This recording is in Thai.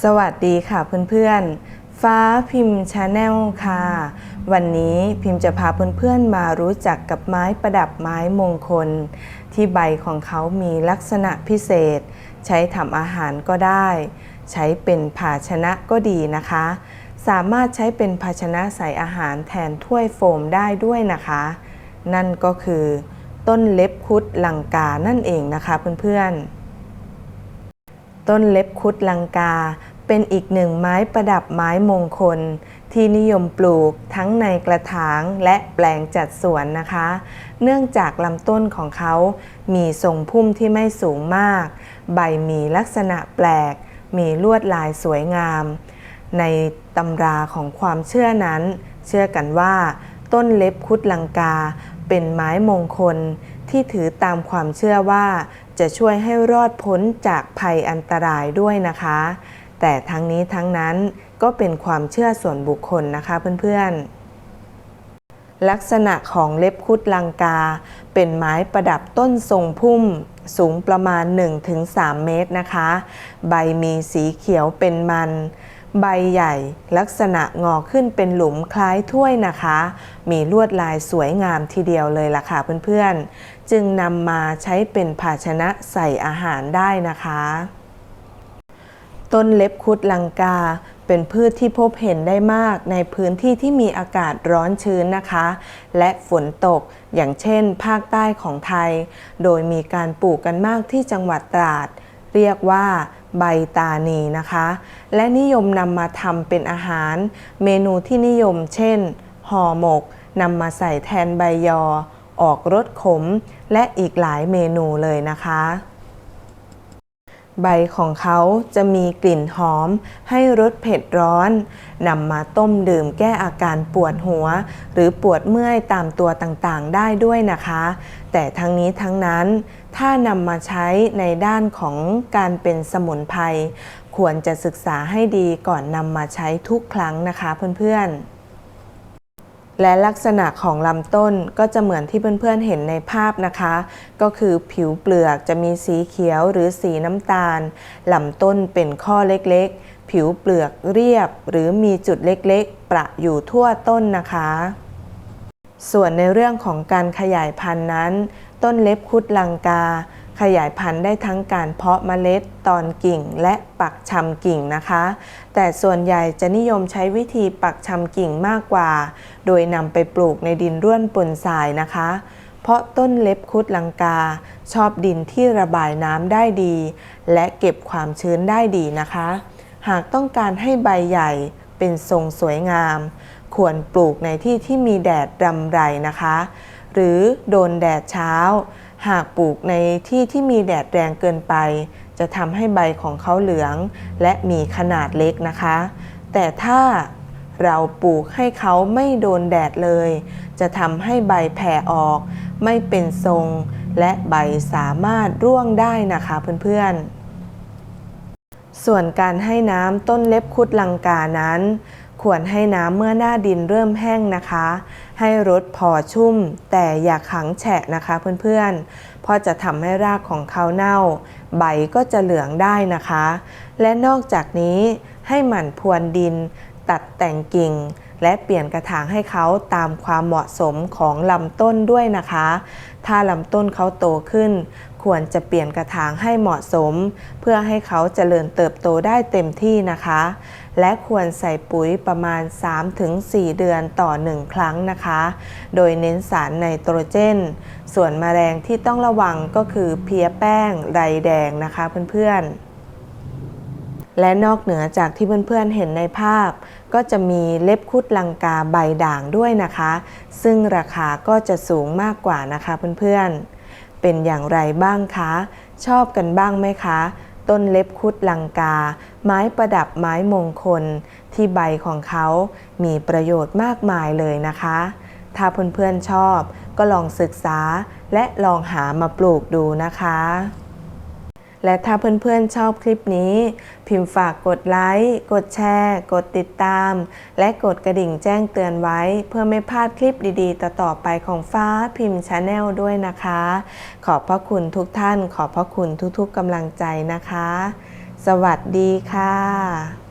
สวัสดีค่ะเพื่อนๆ ฟ้าพิมพ์ชาแนลค่ะ วันนี้พิมพ์จะพาเพื่อนๆมารู้จักกับไม้ประดับไม้มงคล ที่ใบของเขามีลักษณะพิเศษ ใช้ทำอาหารก็ได้ ใช้เป็นภาชนะก็ดีนะคะ สามารถใช้เป็นภาชนะใส่อาหารแทนถ้วยโฟมได้ด้วยนะคะ นั่นก็คือ ต้นเล็บคุดลังกานั่นเองนะคะเพื่อนๆ ต้นเล็บคุดลังกา เป็นอีกหนึ่งไม้ประดับไม้มงคล ที่นิยมปลูกทั้งในกระถางและแปลงจัดสวนนะคะ เนื่องจากลำต้นของเขา มีทรงพุ่มที่ไม่สูงมาก ใบมีลักษณะแปลก มีลวดลายสวยงาม ในตำราของความเชื่อนั้น เชื่อกันว่า ต้นเล็บคุดลังกา เป็นไม้มงคลที่ถือตามความเชื่อว่า จะช่วยให้รอดพ้นจากภัยอันตรายด้วยนะคะ แต่ทั้งนี้ทั้งนั้นก็เป็นความเชื่อส่วนบุคคลนะคะเพื่อนๆ ลักษณะของเล็บคุดลังกา เป็นไม้ประดับต้นทรงพุ่ม สูงประมาณ 1-3 เมตรนะคะ ใบมีสีเขียวเป็นมัน ใบใหญ่ ลักษณะงอขึ้นเป็นหลุมคล้ายถ้วยนะคะ มีลวดลายสวยงามทีเดียวเลยล่ะค่ะเพื่อนๆ จึงนำมาใช้เป็นภาชนะใส่อาหารได้นะคะ ต้นเล็บคุดลังกาเป็นพืชที่พบเห็นได้มากในพื้นที่ที่มีอากาศร้อนชื้นนะคะ และฝนตกอย่างเช่น ภาคใต้ของไทย โดยมีการปลูกกันมากที่จังหวัดตราด เรียกว่าใบตานีนะคะ และนิยมนำมาทำเป็นอาหาร เมนูที่นิยมเช่น ห่อหมกนำมาใส่แทนใบยอ ออกรสขม และอีกหลายเมนูเลยนะคะ ใบของเขาจะมีกลิ่นหอมให้รสเผ็ดร้อนนำมาต้มดื่มแก้อาการปวดหัว หรือปวดเมื่อยตามตัวต่างๆ ได้ด้วยนะคะ แต่ทั้งนี้ทั้งนั้น ถ้านำมาใช้ในด้านของการเป็นสมุนไพรควรจะศึกษาให้ดีก่อนนำมาใช้ทุกครั้งนะคะเพื่อนๆ และลักษณะของลำต้นก็จะเหมือนที่เพื่อนๆเห็นในภาพนะคะ ก็คือผิวเปลือกจะมีสีเขียวหรือสีน้ำตาลลำต้นเป็นข้อเล็กๆ ผิวเปลือกเรียบหรือมีจุดเล็กๆ ประอยู่ทั่วต้นนะคะ ส่วนในเรื่องของการขยายพันธุ์นั้น ต้นเล็บคุดลังกา ขยายพันธุ์ได้ทั้งการเพาะเมล็ดตอนกิ่งและปักชำกิ่งนะคะ แต่ส่วนใหญ่จะนิยมใช้วิธีปักชำกิ่งมากกว่า โดยนำไปปลูกในดินร่วนปนทรายนะคะ เพราะต้นเล็บคุดลังกา ชอบดินที่ระบายน้ำได้ดี และเก็บความชื้นได้ดีนะคะ หากต้องการให้ใบใหญ่เป็นทรงสวยงาม ควรปลูกในที่ที่มีแดดรำไรนะคะ หรือโดนแดดเช้า หากปลูกในที่ที่มีแดดแรงเกินไป จะทำให้ใบของเขาเหลือง และมีขนาดเล็กนะคะ แต่ถ้าเราปลูกให้เขาไม่โดนแดดเลย จะทำให้ใบแผ่ออก ไม่เป็นทรง และใบสามารถร่วงได้นะคะเพื่อนๆ ส่วนการให้น้ำต้นเล็บคุดลังกานั้น ควรให้น้ำเมื่อหน้าดินเริ่มแห้งนะคะ ให้รดพอชุ่ม แต่อย่าขังแฉะนะคะเพื่อนๆเพราะจะทำให้รากของเขาเน่า ใบก็จะเหลืองได้นะคะ และนอกจากนี้ให้หมั่นพรวนดิน ตัดแต่งกิ่ง และเปลี่ยนกระถางให้เขาตามความเหมาะสมของลำต้นด้วยนะคะ ถ้าลำต้นเขาโตขึ้น ควรจะเปลี่ยนกระถางให้เหมาะสม เพื่อให้เขาเจริญเติบโตได้เต็มที่นะคะ และควรใส่ปุ๋ยประมาณ 3-4 เดือนต่อ 1 ครั้งนะคะ โดยเน้นสารไนโตรเจน ส่วนแมลงที่ต้องระวังก็คือเพลียแป้งไรแดงนะคะเพื่อนๆ และนอกเหนือจากที่เพื่อนๆเห็นในภาพ ก็จะมีเล็บคุดลังกาใบด่างด้วยนะคะ ซึ่งราคาก็จะสูงมากกว่านะคะเพื่อนๆ เป็นอย่างไรบ้างคะ ชอบกันบ้างไหมคะ ต้นเล็บคุดลังกา ไม้ประดับไม้มงคล ที่ใบของเขามีประโยชน์มากมายเลยนะคะ ถ้าเพื่อนๆชอบก็ลองศึกษาและลองหามาปลูกดูนะคะ และถ้าเพื่อนๆชอบคลิปนี้ พิมพ์ฝากกดไลค์ กดแชร์ กดติดตาม และกดกระดิ่งแจ้งเตือนไว้ เพื่อไม่พลาดคลิปดีๆ ต่อๆไปของฟ้าพิมพ์ชาแนลด้วยนะคะ ขอบพระคุณทุกท่าน ขอบพระคุณทุกๆกำลังใจนะคะสสวัสดีค่ะ